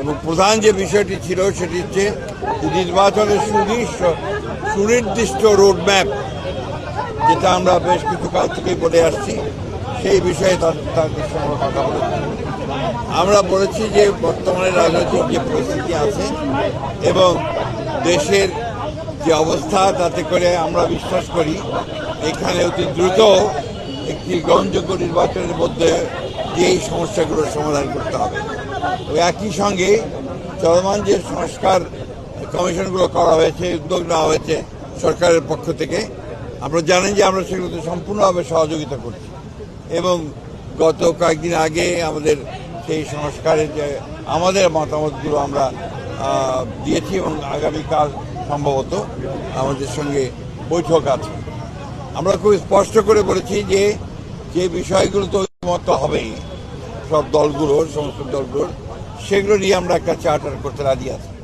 এবং প্রধান যে বিষয়টি ছিল সেটি হচ্ছে নির্বাচনের সুনির্দিষ্ট সুনির্দিষ্ট রোডম্যাপ যেটা আমরা বেশ কিছু কাল থেকেই বলে আসছি, সেই বিষয়ে তাদের সঙ্গে কথা বলেছি আমরা বলেছি যে বর্তমানে রাজনৈতিক যে পরিস্থিতি আছে এবং দেশের যে অবস্থা, তাতে করে আমরা বিশ্বাস করি এখানে অতি দ্রুত একটি গ্রহণযোগ্য নির্বাচনের মধ্যে যে এই সমস্যাগুলোর সমাধান করতে হবে। একই সঙ্গে চলমান যে সংস্কার কমিশনগুলো করা হয়েছে, উদ্যোগ নেওয়া হয়েছে সরকারের পক্ষ থেকে, আপনারা জানেন যে আমরা সেগুলোতে সম্পূর্ণভাবে সহযোগিতা করছি। এবং গত কয়েকদিন আগে আমাদের সেই সংস্কারের যে আমাদের মতামতগুলো আমরা দিয়েছি এবং আগামীকাল সম্ভবত আমাদের সঙ্গে বৈঠক আছে। আমরা খুব স্পষ্ট করে বলেছি যে যে বিষয়গুলো তো ঐকমত্য হবেই। সব দলগুলোর সমস্ত দলগুলোর সেগুলো নিয়ে আমরা একটা চার্টার করতে রাজি আছি।